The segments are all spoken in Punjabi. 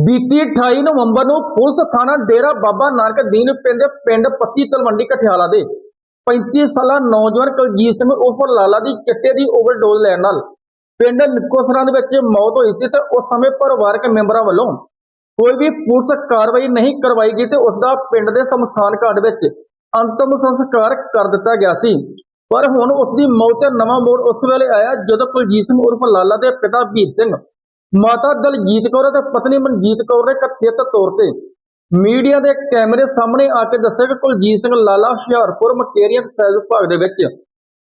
ਬੀਤੀ 28 ਨਵੰਬਰ ਨੂੰ ਪੁਲਿਸ ਥਾਣਾ ਡੇਰਾ ਬਾਬਾ ਨਾਨਕ ਦੀਨ ਪਿੰਡ ਪਿੰਡ ਪੱਤੀ ਤਲਵੰਡੀ ਕਠਿਆਲਾ ਦੇ 35 ਸਾਲਾ ਨੌਜਵਾਨ ਕੁਲਜੀਤ ਸਿੰਘ ਉਰਫ ਲਾਲਾ ਦੀ ਚਿੱਟੇ ਦੀ ਓਵਰਡੋਜ਼ ਲੈਣ ਨਾਲ ਪਿੰਡ ਨਿੱਕੋਸਰਾਂ ਦੇ ਵਿੱਚ ਮੌਤ ਹੋਈ ਸੀ ਤੇ ਉਸ ਸਮੇਂ ਪਰਿਵਾਰਕ ਮੈਂਬਰਾਂ ਵੱਲੋਂ ਕੋਈ ਵੀ ਪੁਲਿਸ ਕਾਰਵਾਈ ਨਹੀਂ ਕਰਵਾਈ ਗਈ ਤੇ ਉਸ ਦਾ ਪਿੰਡ ਦੇ ਸ਼ਮਸ਼ਾਨ ਘਾਟ ਵਿੱਚ ਅੰਤਮ ਸੰਸਕਾਰ ਕਰ ਦਿੱਤਾ ਗਿਆ ਸੀ। ਪਰ ਹੁਣ ਉਸ ਦੀ ਮੌਤ ਤੇ ਨਵਾਂ ਮੋੜ ਉਸ ਵੇਲੇ ਆਇਆ ਜਦੋਂ ਕੁਲਜੀਤ ਸਿੰਘ ਉਰਫ ਲਾਲਾ ਦੇ ਪਿਤਾ ਵੀਰ ਸਿੰਘ ਮਾਤਾ ਦਲਜੀਤ ਕੌਰ ਅਤੇ ਪਤਨੀ ਮਨਜੀਤ ਕੌਰ ਨੇ ਕਥਿਤ ਤੌਰ ਤੇ ਮੀਡੀਆ ਦੇ ਕੈਮਰੇ ਸਾਹਮਣੇ ਆ ਕੇ ਦੱਸਿਆ ਕਿ ਕੁਲਜੀਤ ਸਿੰਘ ਲਾਲਾ ਹੁਸ਼ਿਆਰਪੁਰ ਮਕੇਰੀਅਨ ਸੈਲ ਵਿਭਾਗ ਦੇ ਵਿੱਚ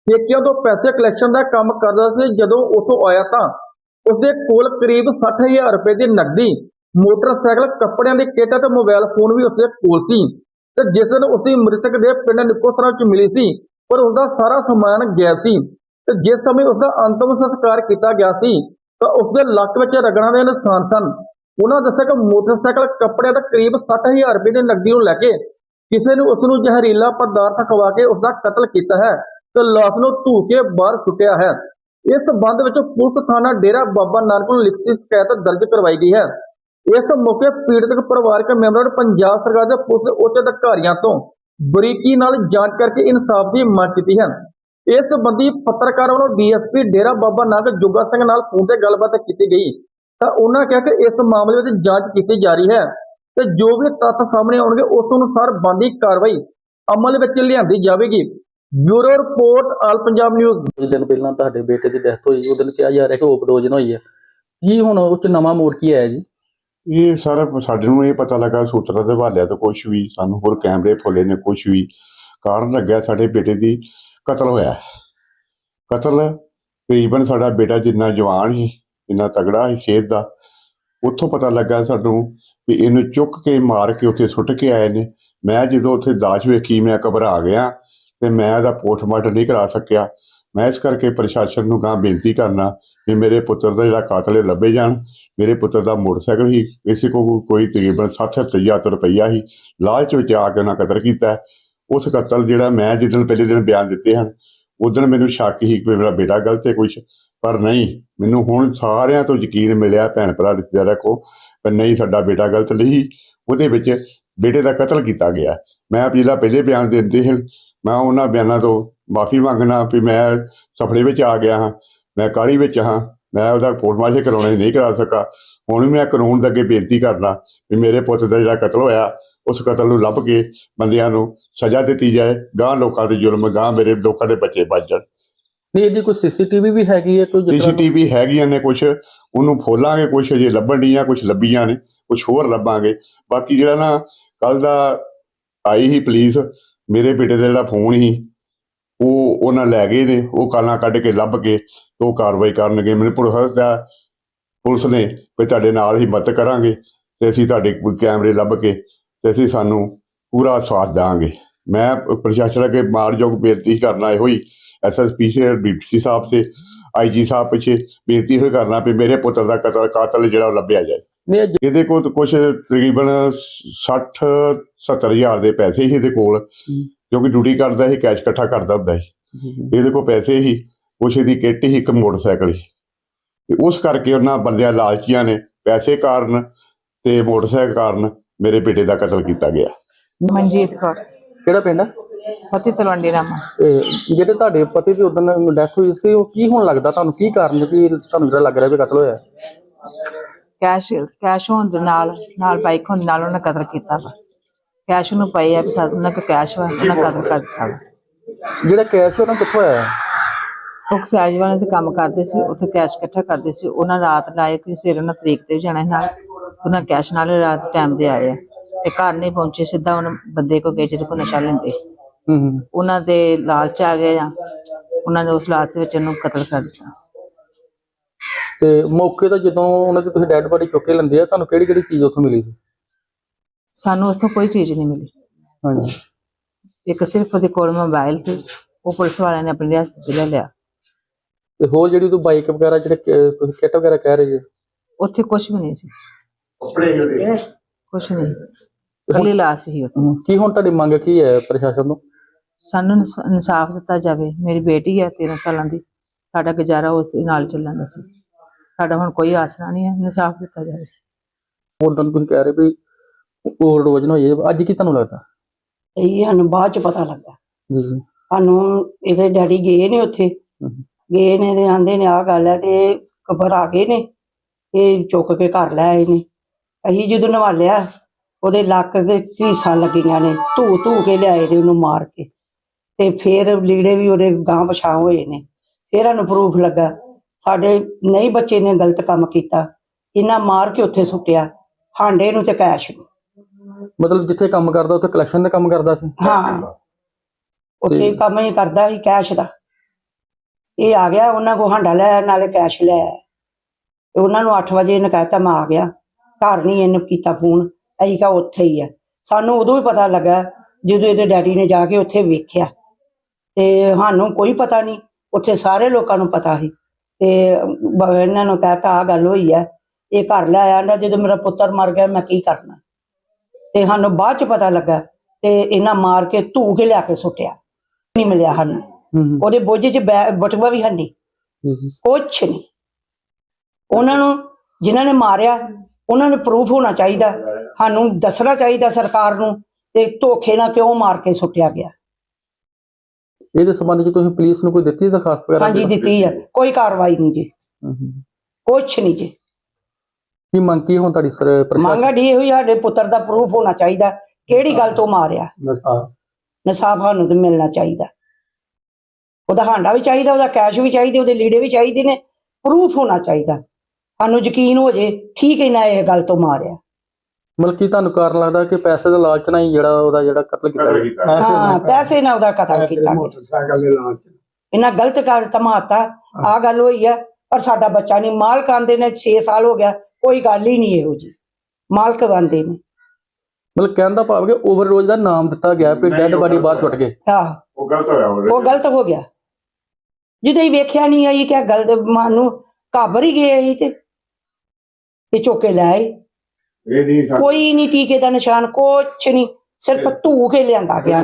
ਠੇਕਿਆਂ ਤੋਂ ਪੈਸੇ ਕਲੈਕਸ਼ਨ ਦਾ ਕੰਮ ਕਰਦਾ ਸੀ। ਜਦੋਂ ਉੱਥੋਂ ਆਇਆ ਤਾਂ ਉਸਦੇ ਕੋਲ ਕਰੀਬ 60000 ਰੁਪਏ ਦੀ ਨਕਦੀ, ਮੋਟਰਸਾਈਕਲ, ਕੱਪੜਿਆਂ ਦੀ ਕਿੱਟ ਅਤੇ ਮੋਬਾਈਲ ਫੋਨ ਵੀ ਉਸਦੇ ਕੋਲ ਸੀ ਤੇ ਜਿਸ ਦਿਨ ਉਸਦੀ ਮ੍ਰਿਤਕ ਦੇ ਪਿੰਡ ਨਿਕੋਸਰਾ ਵਿੱਚ ਮਿਲੀ ਸੀ, ਪਰ ਉਸਦਾ ਸਾਰਾ ਸਮਾਨ ਗਾਇਬ ਸੀ ਤੇ ਜਿਸ ਸਮੇਂ ਉਸਦਾ ਅੰਤਮ ਸੰਸਕਾਰ ਕੀਤਾ ਗਿਆ ਸੀ ਤਾਂ ਉਸਦੇ ਲੱਕ ਵਿੱਚ ਰਗੜਾਂ ਦੇ ਨਿਸ਼ਾਨ ਸਨ। ਉਹਨਾਂ ਦੱਸਿਆ ਕਿ ਮੋਟਰਸਾਈਕਲ ਕੱਪੜਿਆਂ ਦਾ ਕਰੀਬ 60000 ਰੁਪਏ ਦੀ ਨਕਦੀ ਨੂੰ ਲੈ ਕੇ ਕਿਸੇ ਨੂੰ ਉਸ ਨੂੰ ਜ਼ਹਿਰੀਲਾ ਪਦਾਰਥ ਖਵਾ ਕੇ ਉਸਦਾ ਕਤਲ ਕੀਤਾ ਹੈ ਤੇ ਲਾਸ਼ ਨੂੰ ਧੂ ਕੇ ਬਾਹਰ ਸੁੱਟਿਆ ਹੈ। ਇਸ ਸਬੰਧ ਵਿੱਚ ਪੁਲਿਸ ਥਾਣਾ ਡੇਰਾ ਬਾਬਾ ਨਾਨਕ ਨੂੰ ਲਿਖਤੀ ਸ਼ਿਕਾਇਤ ਦਰਜ ਕਰਵਾਈ ਗਈ ਹੈ। ਇਸ ਮੌਕੇ ਪੀੜਤ ਪਰਿਵਾਰਕ ਮੈਂਬਰਾਂ ਨੇ ਪੰਜਾਬ ਸਰਕਾਰ ਦੇ ਪੁਲਿਸ ਉੱਚ ਅਧਿਕਾਰੀਆਂ ਤੋਂ ਬਰੀਕੀ ਨਾਲ ਜਾਂਚ ਕਰਕੇ ਇਨਸਾਫ ਦੀ ਮੰਗ ਕੀਤੀ ਹੈ। ਇਸ ਸੰਬੰਧੀ ਪੱਤਰਕਾਰਾਂ ਵੱਲੋਂ ਡੀਐਸਪੀ ਡੇਰਾ ਬਾਬਾ ਨਾਨਕ ਜੋਗਾ ਸਿੰਘ ਨਾਲ ਫੋਨ ਤੇ ਗੱਲਬਾਤ ਕੀਤੀ ਗਈ। ਤਾਂ ਉਹਨਾਂ ਕਿਹਾ ਕਿ ਇਸ ਮਾਮਲੇ ਵਿੱਚ ਜਾਂਚ ਕੀਤੀ ਜਾ ਰਹੀ ਹੈ ਤੇ ਜੋ ਵੀ ਤੱਥ ਸਾਹਮਣੇ ਆਉਣਗੇ ਉਸ ਅਨੁਸਾਰ ਬਣਦੀ ਕਾਰਵਾਈ ਅਮਲ ਵਿੱਚ ਲਿਆਂਦੀ ਜਾਵੇਗੀ। Bureau report all Punjab news. ਕੁਝ ਦਿਨ ਪਹਿਲਾਂ ਤੁਹਾਡੇ ਬੇਟੇ ਦੀ ਡੈਥ ਹੋਈ ਉਹ ਦਿਨ ਕਿਹਾ ਜਾ ਰਿਹਾ ਕਿ ਓਵਰਡੋਜ਼ ਨਾਲ ਹੋਈ ਹੈ। ਕੀ ਹੁਣ ਉਹ ਚ ਨਵਾਂ ਮੋੜ ਕੀ ਆਇਆ ਜੀ? ਇਹ ਸਾਰਾ ਸਾਡੇ ਨੂੰ ਇਹ ਪਤਾ ਲੱਗਾ ਸੂਤਰਾਂ ਦੇ ਹਵਾਲਿਆਂ ਤੋਂ ਕੁਝ ਵੀ ਸਾਨੂੰ ਹੋਰ ਕੈਮਰੇ ਫੋਲੇ ਨੇ ਕੁਝ ਵੀ। ਕਾਰਨ ਲੱਗਿਆ ਸਾਡੇ ਬੇਟੇ ਦੀ ਕਤਲ ਹੋਇਆ ਕਤਲ ਤਕਰੀਬਨ ਸਾਡਾ ਬੇਟਾ ਜਿੰਨਾ ਜਵਾਨ ਸੀ, ਜਿੰਨਾ ਤਗੜਾ ਸੀ, ਸਿਹਤ ਦਾ, ਉੱਥੋਂ ਪਤਾ ਲੱਗਾ ਸਾਨੂੰ ਵੀ ਇਹਨੂੰ ਚੁੱਕ ਕੇ ਮਾਰ ਕੇ ਉੱਥੇ ਸੁੱਟ ਕੇ ਆਏ ਨੇ। ਮੈਂ ਜਦੋਂ ਉੱਥੇ ਦਾਸ਼ ਵੇਖੀ, ਮੈਂ ਘਬਰਾ ਗਿਆ ਤੇ ਮੈਂ ਇਹਦਾ ਪੋਸਟਮਾਰਟਮ ਨਹੀਂ ਕਰਾ ਸਕਿਆ। ਮੈਂ ਇਸ ਕਰਕੇ ਪ੍ਰਸ਼ਾਸਨ ਨੂੰ ਗਾਂ ਬੇਨਤੀ ਕਰਨਾ ਵੀ ਮੇਰੇ ਪੁੱਤਰ ਦਾ ਜਿਹੜਾ ਕਾਤਲ ਹੈ, ਲੱਭੇ ਜਾਣ। ਮੇਰੇ ਪੁੱਤਰ ਦਾ ਮੋਟਰਸਾਈਕਲ ਹੀ ਇਸੇ ਕੋ ਕੋਈ ਤਕਰੀਬਨ 60-70000 ਰੁਪਈਆ ਹੀ ਲਾਲਚ ਵਿੱਚ ਆ ਕੇ ਉਹਨਾਂ ਕਤਲ ਕੀਤਾ। ਉਸ ਕਤਲ ਜਿਹੜਾ ਮੈਂ ਜਿੱਦਣ ਪਹਿਲੇ ਦਿਨ ਬਿਆਨ ਦਿੱਤੇ ਹਨ ਉਦੋਂ ਮੈਨੂੰ ਸ਼ੱਕ ਸੀ ਕਿ ਮੇਰਾ ਬੇਟਾ ਗਲਤ ਹੈ ਕੁਝ ਪਰ ਨਹੀਂ, ਮੈਨੂੰ ਹੁਣ ਸਾਰਿਆਂ ਤੋਂ ਯਕੀਨ ਮਿਲਿਆ ਭੈਣ ਭਰਾ ਰਿਸ਼ਤੇਦਾਰਾਂ ਕੋ ਪਰ ਨਹੀਂ ਸਾਡਾ ਬੇਟਾ ਗਲਤ ਨਹੀਂ, ਉਹਦੇ ਵਿੱਚ ਬੇਟੇ ਦਾ ਕਤਲ ਕੀਤਾ ਗਿਆ। ਮੈਂ ਜਿਹੜਾ ਪਹਿਲੇ ਬਿਆਨ ਦਿੰਦੇ ਹਨ, ਮੈਂ ਉਹਨਾਂ ਬਿਆਨਾਂ ਤੋਂ ਮਾਫੀ ਮੰਗਣਾ ਵੀ ਮੈਂ ਸਫੜੇ ਵਿੱਚ ਆ ਗਿਆ ਹਾਂ, ਮੈਂ ਕਾਹਲੀ ਵਿੱਚ ਹਾਂ, ਮੈਂ ਉਹਦਾ ਪੋਸਟਮਾਰਟਮ ਕਰਾਉਣਾ ਨਹੀਂ ਕਰਾ ਸਕਾ, ਹੁਣ ਵੀ ਮੈਂ ਕਾਨੂੰਨ ਦੇ ਅੱਗੇ ਬੇਨਤੀ ਕਰਨਾ ਵੀ ਮੇਰੇ ਪੁੱਤ ਦਾ ਜਿਹੜਾ ਕਤਲ ਹੋਇਆ ਉਸ ਕਤਲ ਨੂੰ ਲੱਭ ਕੇ ਬੰਦਿਆਂ ਨੂੰ ਸਜ਼ਾ ਦਿੱਤੀ ਜਾਏ ਗਾਂ ਲੋਕਾਂ ਦੇ ਜ਼ੁਲਮ ਗਾਂ ਮੇਰੇ ਲੋਕਾਂ ਦੇ ਬੱਚੇ ਬਚ ਜਾਣ। ਨਹੀਂ ਇਹਦੀ ਕੋਈ ਸੀਸੀਟੀਵੀ ਵੀ ਹੈਗੀ ਹੈ? ਕੋਈ ਸੀਸੀਟੀਵੀ ਹੈਗੀਆਂ ਨੇ ਕੁਝ ਉਹਨੂੰ ਖੋਲਾਂਗੇ ਕੁਝ ਅਜੇ ਲੱਭਣ ਡੀਆਂ ਕੁਝ ਲੱਭੀਆਂ ਨੇ ਕੁਝ ਹੋਰ ਲੱਭਾਂਗੇ। ਬਾਕੀ ਜਿਹੜਾ ਨਾ ਕੱਲ ਦਾ ਆਈ ਹੀ ਪੁਲਿਸ ਮੇਰੇ ਬੇਟੇ ਦਾ ਜਿਹੜਾ ਫੋਨ ਸੀ ਉਹ ਉਹਨਾਂ ਲੈ ਗਏ ਨੇ ਉਹ ਕਾਲਾਂ ਕੱਢ ਕੇ ਲੱਭ ਕੇ ਉਹ ਕਾਰਵਾਈ ਕਰਨਗੇ। ਮੈਨੂੰ ਪੁਲਿਸ ਦਾ ਪੁਲਿਸ ਨੇ ਵੀ ਤੁਹਾਡੇ ਨਾਲ ਹੀ ਮਦਦ ਕਰਾਂਗੇ ਤੇ ਅਸੀਂ ਤੁਹਾਡੇ ਕੈਮਰੇ ਲੱਭ ਕੇ ਤੇ ਅਸੀਂ ਸਾਨੂੰ ਪੂਰਾ ਸਾਥ ਦਾਂਗੇ ਮੈਂ ਪ੍ਰਸ਼ਾਸਨ ਅੱਗੇ ਮਾਰਯੋਗ ਬੇਨਤੀ ਕਰਨਾ ਇਹੋ ਹੀ ਐਸਐਸਪੀ ਸੇ ਡੀਪੀਸੀ ਸਾਹਿਬ ਸੇ ਆਈਜੀ ਸਾਹਿਬ ਪਿੱਛੇ ਬੇਨਤੀ ਹੋਈ ਕਰਨਾ ਵੀ ਮੇਰੇ ਪੁੱਤਰ ਦਾ ਕਤਲ ਕਾਤਲ ਜਿਹੜਾ ਲੱਭਿਆ ਜਾਏ। ਇਹਦੇ ਕੋਲ ਕੁਝ ਤਕਰੀਬਨ 60 70 ਹਜ਼ਾਰ ਦੇ ਪੈਸੇ ਸੀ ਇਹਦੇ ਕੋਲ ਕਿਉਂਕਿ ਡਿਊਟੀ ਕਰਦਾ ਸੀ ਕੈਸ਼ ਇਕੱਠਾ ਕਰਦਾ ਹੁੰਦਾ ਸੀ। ਇਹਦੇ ਕੋਲ ਪੈਸੇ ਸੀ ਕੁਛ ਇਹਦੀ ਕਿੱਟ ਸੀ ਇੱਕ ਮੋਟਰਸਾਈਕਲ ਸੀ। ਤੇ ਉਸ ਕਰਕੇ ਉਹਨਾਂ ਬੰਦਿਆਂ ਲਾਲਚੀਆਂ ਨੇ ਪੈਸੇ ਕਾਰਨ ਤੇ ਮੋਟਰਸਾਈਕਲ ਕਾਰਨ ਮੇਰੇ ਬੇਟੇ ਦਾ ਕਤਲ ਕੀਤਾ ਗਿਆ। ਮਨਜੀਤ ਕੌਰ। ਕਿਹੜਾ ਪਿੰਡ ਪਤੀ ਤਲਵੰਡੀ ਰਾਮਾ। ਤੇ ਜਿਹੜੇ ਤੁਹਾਡੇ ਪਤੀ ਦੀ ਉਦੋਂ ਡੈਥ ਹੋਈ ਸੀ ਉਹ ਕੀ ਹੁਣ ਲੱਗਦਾ ਤੁਹਾਨੂੰ? ਕੀ ਕਾਰਨ ਕੀ ਤੁਹਾਨੂੰ ਜਿਹੜਾ ਲੱਗ ਰਿਹਾ ਵੀ ਕਤਲ ਹੋਇਆ? ਕੈਸ਼ ਕੈਸ਼ ਹੋਣ ਦੇ ਨਾਲ ਨਾਲ ਬਾਈਕ ਹੋਣ ਦੇ ਨਾਲ ਉਹਨੇ ਕਤਲ ਕੀਤਾ ਵਾ। ਕੈਸ਼ ਨੂੰ ਪਈ ਆ ਵੀ ਸਾਡੇ ਉਹਨਾਂ ਕੋਲ ਕੈਸ਼ ਵਾ ਉਹਨਾਂ ਕਤਲ ਕਰ ਦਿੱਤਾ ਵਾ। ਜਿਹੜਾ ਕੈਸ਼ ਉਹਨਾਂ ਕਿੱਥੋਂ ਆਇਆ? ਉਹ ਵਾਲੇ ਤੇ ਕੰਮ ਕਰਦੇ ਸੀ ਉੱਥੇ ਕੈਸ਼ ਇਕੱਠਾ ਕਰਦੇ ਸੀ। ਉਹਨਾਂ ਰਾਤ ਲਾਏ ਕਿ ਸਿਰ ਉਹਨਾਂ ਤਰੀਕ ਤੇ ਵੀ ਜਾਣਾ ਸੀ ਨਾਲ। ਉਹਨਾਂ ਕੈਸ਼ ਨਾਲ ਰਾਤ ਟਾਈਮ ਦੇ ਆਏ ਆ। ਤੇ ਘਰ ਨਹੀਂ ਪਹੁੰਚੇ ਸਿੱਧਾ ਉਹਨਾਂ ਬੰਦੇ ਕੋ ਗਏ ਜਿਹਦੇ ਕੋ ਨਸ਼ਾ ਲੈਂਦੇ। ਹੂੰ ਉਹਨਾਂ ਦੇ ਲਾਲਚ ਆ ਗਏ ਆ। ਉਹਨਾਂ ਨੇ ਉਸ ਲਾਲਚ ਵਿੱਚ ਉਹਨੂੰ ਕਤਲ ਕਰ ਦਿੱਤਾ। ਤੇ ਮੌਕੇ ਤੇ ਜਦੋਂ ਉਹਨਾਂ ਦੀ ਤੁਸੀਂ ਡੈੱਡ ਬੋਡੀ ਚੁੱਕ ਕੇ ਲੈਂਦੇ ਆ ਤੁਹਾਨੂੰ ਕਿਹੜੀ ਕਿਹੜੀ ਚੀਜ਼ ਉੱਥੋਂ ਮਿਲੀ ਸੀ? ਸਾਨੂੰ ਉਸ ਤੋਂ ਕੋਈ ਚੀਜ਼ ਨਹੀਂ ਮਿਲੀ। ਹਾਂਜੀ। ਇੱਕ ਸਿਰਫ ਉਹਦੇ ਕੋਲ ਮੋਬਾਈਲ ਸੀ। ਉਹ ਪੁਲਿਸ ਵਾਲਿਆਂ ਨੇ ਆਪਣੀ ਰਿਆਸਤ ਚ ਲੈ ਲਿਆ। ਤੇ ਹੋਰ ਜਿਹੜੀ ਤੂੰ ਬਾਈਕ ਵਗੈਰਾ ਜਿਹੜੇ ਕਿੱਟ ਵਗੈਰਾ ਕਹਿ ਰਹੇ ਜੀ? ਉੱਥੇ ਕੁਝ ਵੀ ਨਹੀਂ ਸੀ। ਕੁਝ ਨਹੀਂ। ਕੱਲੀ ਲਾਸ਼ ਸੀ ਉੱਥੇ। ਹਮ, ਕੀ ਹੁਣ ਤੁਹਾਡੀ ਮੰਗ ਕੀ ਹੈ ਪ੍ਰਸ਼ਾਸਨ ਤੋਂ? ਸਾਨੂੰ ਇਨਸ- ਇਨਸਾਫ ਦਿੱਤਾ ਜਾਵੇ। ਮੇਰੀ ਬੇਟੀ ਹੈ 13 ਸਾਲਾਂ ਦੀ। ਸਾਡਾ ਗੁਜ਼ਾਰਾ ਉਸ ਦੇ ਨਾਲ ਚੱਲਣ ਦਾ ਸੀ। ਸਾਡਾ ਹੁਣ ਕੋਈ ਆਸਰਾ ਨਹੀਂ ਹੈ। ਇਨਸਾਫ ਦਿੱਤਾ ਜਾਵੇ। ਉਦੋਂ ਤੁਸੀਂ ਕਹਿ ਰਹੇ ਵੀ ਓਵਰਡੋਜ਼ ਨਾ ਹੋਈ ਹੈ। ਅੱਜ ਕੀ ਤੁਹਾਨੂੰ ਲੱਗਦਾ? ਇਹ ਸਾਨੂੰ ਬਾਅਦ ਚ ਪਤਾ ਲੱਗਾ ਜੀ ਜੀ। ਸਾਨੂੰ ਇਹਦੇ ਡੈਡੀ ਗਏ ਨੇ ਉੱਥੇ। ਹਮ। ਗਏ ਨੇ ਤੇ ਆਂਦੇ ਨੇ ਆਹ ਗੱਲ ਹੈ ਤੇ ਖਬਰ ਆ ਗਏ ਨੇ। ਇਹ ਚੁੱਕ ਕੇ ਘਰ ਲੈ ਆਏ ਨੇ। ਅਸੀਂ ਜਦੋਂ ਨਵਾਲਿਆ ਉਹਦੇ ਲੱਕ ਦੇ ਘੀਸਾਂ ਲੱਗੀਆਂ ਨੇ ਧੂ ਧੂ ਕੇ ਲਿਆਏ ਨੇ ਉਹਨੂੰ ਮਾਰ ਕੇ। ਤੇ ਫਿਰ ਲੀੜੇ ਵੀ ਉਹਦੇ ਗਾਂ ਪਛਾਂ ਹੋਏ ਨੇ। ਫਿਰ ਸਾਨੂੰ ਪ੍ਰੂਫ ਲੱਗਾ। ਸਾਡੇ ਨਹੀਂ ਬੱਚੇ ਨੇ ਗਲਤ ਕੰਮ ਕੀਤਾ। ਇਹਨਾਂ ਮਾਰ ਕੇ ਉੱਥੇ ਸੁੱਟਿਆ। ਹਾਂਡੇ ਨੂੰ ਤੇ ਕੈਸ਼ ਨੂੰ। ਮਤਲਬ ਜਿੱਥੇ ਕੰਮ ਕਰਦਾ ਉੱਥੇ ਕਲੈਕਸ਼ਨ ਦਾ ਕੰਮ ਕਰਦਾ ਸੀ? ਹਾਂ। ਉੱਥੇ ਹੀ ਕੰਮ ਹੀ ਕਰਦਾ ਸੀ ਕੈਸ਼ ਦਾ। ਇਹ ਆ ਗਿਆ ਉਹਨਾਂ ਕੋ ਹਾਂਡਾ ਲੈ ਨਾਲੇ ਕੈਸ਼ ਲੈ। ਆਇਆ। ਤੇ ਉਹਨਾਂ ਨੂੰ 8 ਵਜੇ ਇਹਨੇ ਕਹਿਤਾ ਮੈਂ ਆ ਗਿਆ। ਘਰ ਨਹੀਂ ਇਹਨੂੰ ਕੀਤਾ ਫੋਨ ਅਸੀਂ ਕਹਾ ਉੱਥੇ ਹੀ ਆ। ਸਾਨੂੰ ਉਦੋਂ ਹੀ ਪਤਾ ਲੱਗਾ ਜਦੋਂ ਇਹਦੇ ਡੈਡੀ ਨੇ ਜਾ ਕੇ ਉੱਥੇ ਵੇਖਿਆ। ਤੇ ਸਾਨੂੰ ਕੋਈ ਪਤਾ ਨਹੀਂ ਉੱਥੇ ਸਾਰੇ ਲੋਕਾਂ ਨੂੰ ਪਤਾ ਸੀ। ਤੇ ਇਹਨਾਂ ਨੂੰ ਕਹਿਤਾ ਆ ਗੱਲ ਹੋਈ ਹੈ ਇਹ ਘਰ ਲੈ ਆਇਆ ਨਾ ਜਦੋਂ ਮੇਰਾ ਪੁੱਤਰ ਮਰ ਗਿਆ ਮੈਂ ਕੀ ਕਰਨਾ? ਤੇ ਸਾਨੂੰ ਬਾਅਦ ਚ ਪਤਾ ਲੱਗਾ ਤੇ ਇਹਨਾਂ ਮਾਰ ਕੇ ਧੂ ਕੇ ਲਿਆ ਕੇ ਸੁੱਟਿਆ। ਨਹੀਂ ਮਿਲਿਆ ਸਾਨੂੰ। ਹੂੰ ਹੂੰ। ਉਹਦੇ ਬੋਝੇ 'ਚ ਬੈ- ਬਟੂਆ ਵੀ ਹੈ ਨਹੀਂ ਜੀ ਜੀ ਕੁਛ ਨਹੀਂ ਉਹਨਾਂ ਨੂੰ ਜਿਨ੍ਹਾਂ ਨੇ ਮਾਰਿਆ ਉਹਨਾਂ ਨੂੰ ਪ੍ਰੂਫ ਹੋਣਾ ਚਾਹੀਦਾ। ਸਾਨੂੰ ਦੱਸਣਾ ਚਾਹੀਦਾ ਸਰਕਾਰ ਨੂੰ ਤੇ ਧੋਖੇ ਨਾਲ ਕਿਉਂ ਮਾਰ ਕੇ ਸੁੱਟਿਆ ਗਿਆ। ਇਹਦੇ ਸੰਬੰਧ ਚ ਤੁਸੀਂ ਪੁਲਿਸ ਨੂੰ ਕੋਈ ਦਿੱਤੀ ਦਰਖਾਸਤ ਵਗੈਰਾ ਹਾਂਜੀ ਦਿੱਤੀ ਹੈ ਕੋਈ ਕਾਰਵਾਈ ਨਹੀਂ ਜੀ। ਹੂੰ, ਹੂੰ। ਕੁਛ ਨਹੀਂ ਜੀ। ਕੀ ਮੰਗ ਕੀ ਹੁਣ ਤੁਹਾਡੀ ਸਰ ਪ੍ਰਸ਼ਾਸਨ? ਮੰਗਾ ਢੀ ਹੋਈ ਸਾਡੇ ਪੁੱਤਰ ਦਾ ਪ੍ਰੂਫ ਹੋਣਾ ਚਾਹੀਦਾ। ਕਿਹੜੀ ਗੱਲ ਤੋਂ ਮਾਰਿਆ? ਨਸਾਬ ਸਾਨੂੰ ਤੇ ਮਿਲਣਾ ਚਾਹੀਦਾ। ਉਹਦਾ ਹਾਂਡਾ ਵੀ ਚਾਹੀਦਾ ਉਹਦਾ ਕੈਸ਼ ਵੀ ਚਾਹੀਦੇ ਉਹਦੇ ਲੀੜੇ ਵੀ ਚਾਹੀਦੇ ਨੇ। ਪ੍ਰੂਫ ਹੋਣਾ ਚਾਹੀਦਾ। ਸਾਨੂੰ ਯਕੀਨ ਹੋ ਜੇ ਠੀਕ ਹੈ ਨਾ ਇਹ ਗੱਲ ਤੋਂ ਮਾਰਿਆ। ਮਤਲਬ ਕੀ ਤੁਹਾਨੂੰ ਕਾਰਨ ਲੱਗਦਾ ਕਿ ਪੈਸੇ ਦਾ ਲਾਲਚ ਨਾਲ ਹੀ ਜਿਹੜਾ ਉਹਦਾ ਜਿਹੜਾ ਕਤਲ ਕੀਤਾ ਗਿਆ? ਹਾਂ ਪੈਸੇ ਨਾਲ ਉਹਦਾ ਕਤਲ ਕੀਤਾ। ਗਿਆ ਮੋਟਰਸਾਈਕਲ ਦੇ ਲਾਂਚ ਇਹਨਾਂ ਗਲਤ ਕਰ ਧਮਾਤਾ ਆ ਗੱਲ ਹੋਈ ਹੈ ਪਰ ਸਾਡਾ ਬੱਚਾ ਨਹੀਂ। ਮਾਲਕ ਆਂਦੇ ਨੇ 6 ਸਾਲ ਹੋ ਗਿਆ ਕੋਈ ਗੱਲ ਹੀ ਨਹੀਂ ਇਹੋ ਜੀ। ਮਾਲਕ ਆਂਦੇ ਨੇ। ਮਤਲਬ ਕਹਿਣ ਦਾ ਭਾਵ ਕਿ ਓਵਰਡੋਜ਼ ਦਾ ਨਾਮ ਦਿੱਤਾ ਗਿਆ ਵੀ ਡੈਡ ਬਾਡੀ ਬਾਹਰ ਛੁੱਟ ਗਏ। ਆਹ ਉਹ ਗਲਤ ਹੋਇਆ ਉਹਦੇ ਉਹ ਗਲਤ ਹੋ ਗਿਆ। ਜਦੋਂ ਹੀ ਵੇਖਿਆ ਨਹੀਂ ਆਈ ਕਿ ਗਲਤ ਮਨ ਘਾਬਰ ਹੀ ਗਏ ਅਸੀਂ ਤੇ। ਤੇ ਚੁੱਕ ਲੈ ਆਏ। ਇਹ ਨਹੀਂ ਕੋਈ ਨਹੀਂ ਟੀਕੇ ਦਾ ਨਿਸ਼ਾਨ ਕੁਛ ਨਹੀਂ। ਸਿਰਫ ਧੂ ਕੇ ਲਿਆਂਦਾ ਗਿਆ।